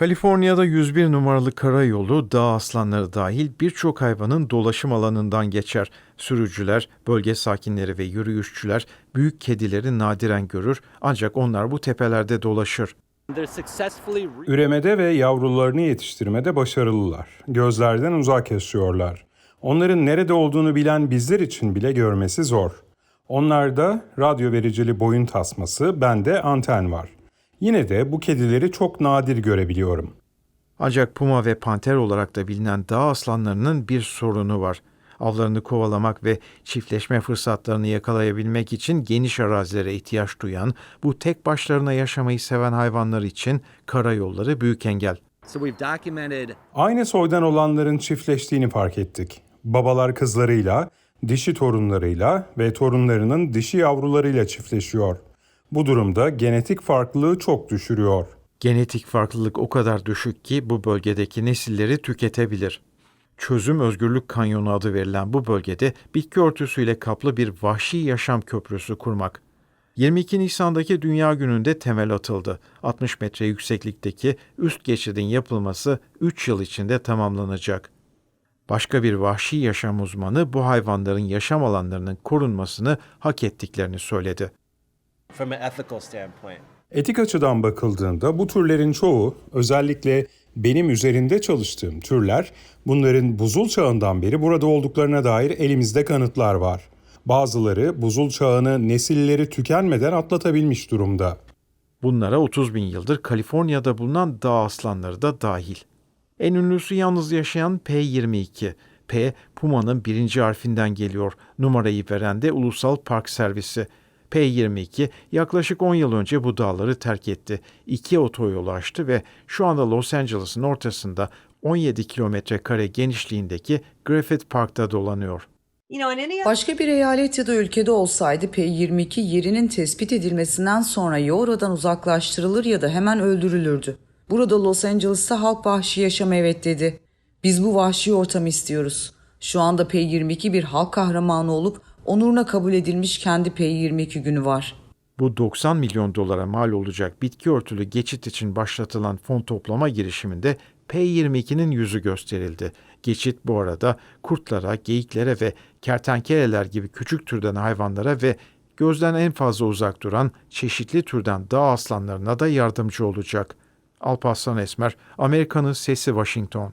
Kaliforniya'da 101 numaralı karayolu dağ aslanları dahil birçok hayvanın dolaşım alanından geçer. Sürücüler, bölge sakinleri ve yürüyüşçüler büyük kedileri nadiren görür ancak onlar bu tepelerde dolaşır. Üremede ve yavrularını yetiştirmede başarılılar. Gözlerden uzak yaşıyorlar. Onların nerede olduğunu bilen bizler için bile görmesi zor. Onlarda radyo vericili boyun tasması, bende anten var. Yine de bu kedileri çok nadir görebiliyorum. Ancak puma ve panter olarak da bilinen dağ aslanlarının bir sorunu var. Avlarını kovalamak ve çiftleşme fırsatlarını yakalayabilmek için geniş arazilere ihtiyaç duyan, bu tek başlarına yaşamayı seven hayvanlar için karayolları büyük engel. so we've documented Aynı soydan olanların çiftleştiğini fark ettik. Babalar kızlarıyla, dişi torunlarıyla ve torunlarının dişi yavrularıyla çiftleşiyor. Bu durumda genetik farklılığı çok düşürüyor. Genetik farklılık o kadar düşük ki bu bölgedeki nesilleri tüketebilir. Çözüm Özgürlük Kanyonu adı verilen bu bölgede bitki örtüsüyle kaplı bir vahşi yaşam köprüsü kurmak. 22 Nisan'daki Dünya Günü'nde temel atıldı. 60 metre yükseklikteki üst geçidin yapılması 3 yıl içinde tamamlanacak. Başka bir vahşi yaşam uzmanı bu hayvanların yaşam alanlarının korunmasını hak ettiklerini söyledi. From an ethical standpoint. Etik açıdan bakıldığında bu türlerin çoğu, özellikle benim üzerinde çalıştığım türler, bunların buzul çağından beri burada olduklarına dair elimizde kanıtlar var. Bazıları buzul çağını nesilleri tükenmeden atlatabilmiş durumda. Bunlara 30 bin yıldır Kaliforniya'da bulunan dağ aslanları da dahil. En ünlüsü yalnız yaşayan P22. P, Puma'nın birinci harfinden geliyor. Numarayı veren de Ulusal Park Servisi. P22 yaklaşık 10 yıl önce bu dağları terk etti. İki otoyolu açtı ve şu anda Los Angeles'ın ortasında 17 kilometre kare genişliğindeki Griffith Park'ta dolanıyor. Başka bir eyalet ya da ülkede olsaydı P22 yerinin tespit edilmesinden sonra ya oradan uzaklaştırılır ya da hemen öldürülürdü. Burada Los Angeles'ta halk vahşi yaşam evet dedi. Biz bu vahşi ortamı istiyoruz. Şu anda P22 bir halk kahramanı olup onuruna kabul edilmiş kendi P22 günü var. Bu 90 milyon dolara mal olacak bitki örtülü geçit için başlatılan fon toplama girişiminde P22'nin yüzü gösterildi. Geçit bu arada kurtlara, geyiklere ve kertenkeleler gibi küçük türden hayvanlara ve gözden en fazla uzak duran çeşitli türden dağ aslanlarına da yardımcı olacak. Alparslan Esmer, Amerika'nın Sesi Washington.